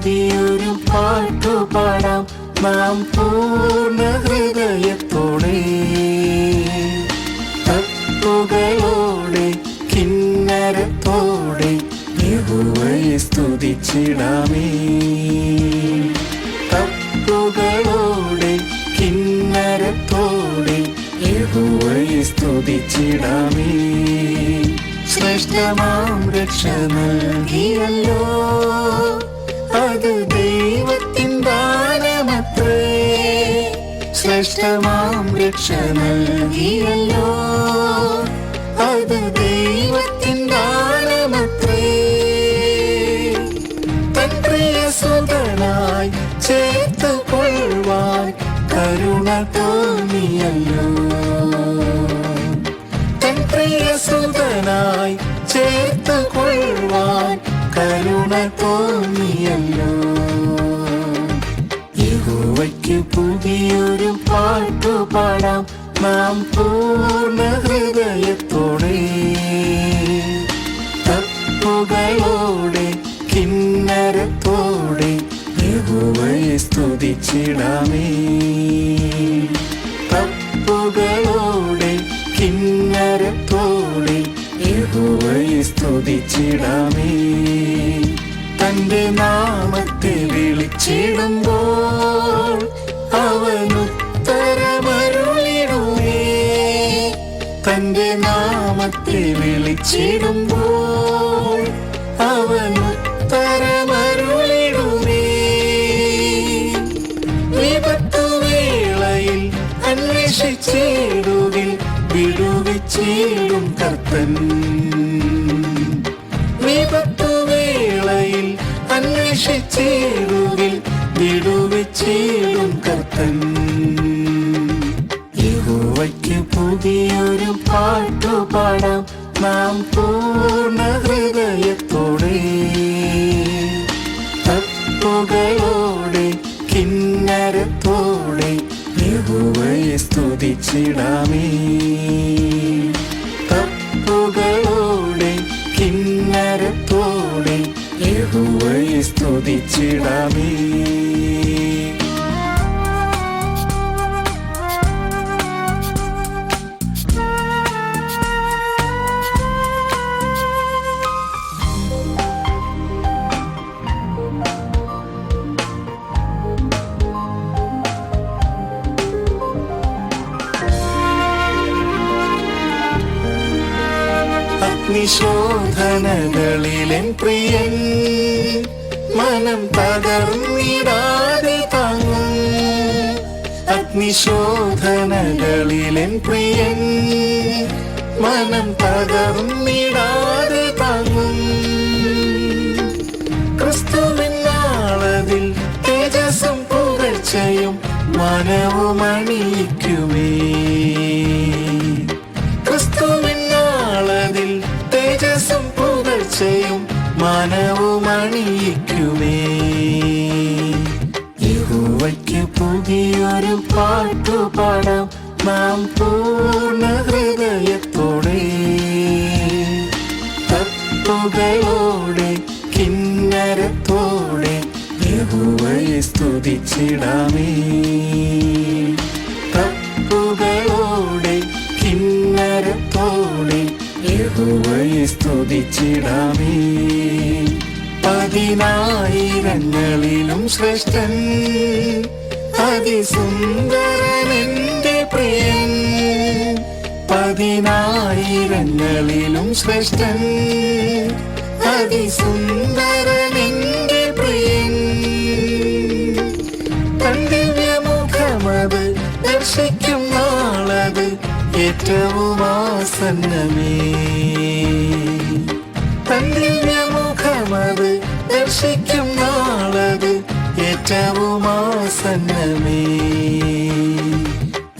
പുതിയൊരു പാട്ടു പാടാം. നാം പൂർണ ഹൃദയത്തോടെ. തത്വകളോടെ കിന്നരത്തോടെ യഹുവയെ സ്തുതിച്ചിടാമേ. തത്വകളോടെ കിന്നരത്തോടെ യഹുവയെ സ്തുതിച്ചിടാമേ. ശ്രേഷ്ഠമാം രക്ഷ നൽകിയല്ലോ. ശ്രേഷ്ഠമാം രക്ഷ നൽകിയല്ലോ അത് ദൈവത്തിൻ ദാനമത്രേ തൻ പ്രിയ സുതനായി ചേർത്ത് കൊള്ളുവാൻ കരുണ തോന്നിയല്ലോ തൻ പ്രിയ സുതനായി ചേർത്ത് കൊള്ളുവാൻ കരുണ തോന്നിയല്ലോ യഹോവയ്ക്ക് പുതിയൊരു പാട്ടു പാടാം. നാം പൂർണ ഹൃദയത്തോടെ. തപ്പുകളോടെ കിന്നരത്തോടെ യഹുവയെ സ്തുതിച്ചിടാമേ. തപ്പുകളോടെ കിന്നരത്തോടെ യഹുവയെ സ്തുതിച്ചിടാമേ. തന്റെ നാമത്തെ വിളിച്ചിടുമ്പോൾ വിളിച്ചിടുമ്പോൾ അവൻ ഉത്തരമരുളിടുമേ വിപത്തുവേളയിൽ അന്വേഷിച്ചിടുകിൽ വിടുവിച്ചിടും കർത്തൻ. വിപത്തുവേളയിൽ അന്വേഷിച്ചിടുകിൽ വിടുവിച്ചിടും കർത്തൻ. യഹോവയ്ക്ക് പുതിയൊരു പാട്ടു പാടാം നാം പൂർണ ഹൃദയത്തോടെ തപ്പുകളോടെ കിന്നരത്തോടെ യഹുവയെ സ്തുതിച്ചിടാമേ. അഗ്നിശോധനകളിലെൻ പ്രിയൻ മനം തകർന്നിടാതെ താങ്ങും. അഗ്നിശോധനകളിലെൻ പ്രിയൻ മനം തകർന്നിടാതെ താങ്ങും. ക്രിസ്തുവിനാളതിൽ തേജസ്സും പുകഴ്ചയും മനവും പുകഴ്ചയും മനവും അണിയിക്കുമേ യഹോവയ്ക്ക് പുതിയൊരു പാട്ടു പാടാം നാം പൂർണ ഹൃദയത്തോടെ. തപ്പുകളോടെ കിന്നരത്തോടെ യഹോവയെ സ്തുതിച്ചിടാമേ. യഹോവയെ സ്തുതിച്ചിടാമേ. പതിനായിരങ്ങളിലും ശ്രേഷ്ഠൻ അതിസുന്ദരൻ എന്റെ പ്രിയൻ. പതിനായിരങ്ങളിലും ശ്രേഷ്ഠൻ അതിസുന്ദരൻ ഏറ്റവും ആസന്നമേ ദിവ്യമുഖമത് ദർശിക്കും നാളത് ഏറ്റവും ആസന്നമേ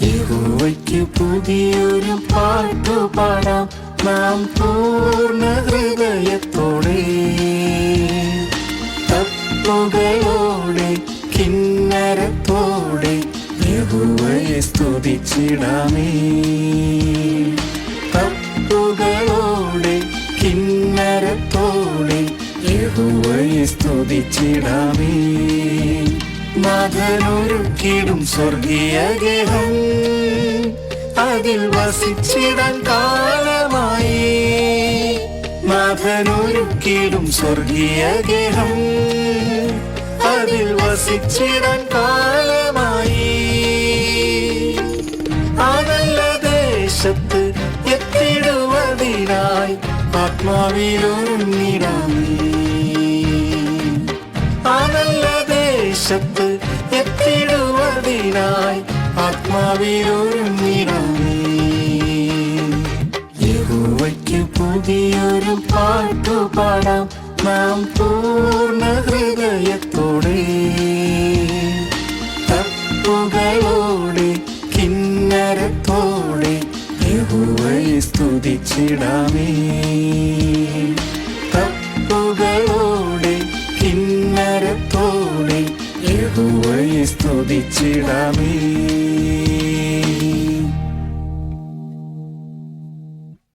യഹോവയ്ക്ക് പുതിയൊരു പാട്ടു പാടാം നാം പൂർണ ഹൃദയത്തോടെ. തപ്പുകളോടെ കിന്നരത്തോടെ യഹോവയെ സ്തുതിച്ചിടാമേ. യഹോവയെ സ്തുതിച്ചിടാമേ. സ്വർഗീയ ഗേഹം. അതിൽ വസിച്ചിടാൻ കാലമായി. നാഥനൊരുക്കിടും സ്വർഗീയ ഗേഹം. അതിൽ വസിച്ചിടാൻ കാലമായി. അതല്ല ദേശത്ത് എത്തിടുവതിനായി ആത്മാവിലൊരുങ്ങിടാമേ. ആ ദേശത്ത് എത്തിടുവതിനായി ആത്മാവിലൊരുങ്ങിടാമേ പുതിയൊരു പാട്ടു പാടാം നാം പൂർണ ഹൃദയത്തോടെ. തപ്പുകളോടെ കിന്നരത്തോടെ യഹോവയെ സ്തുതിച്ചിടാമേ. യഹോവയെ സ്തുതിച്ചിടാമേ.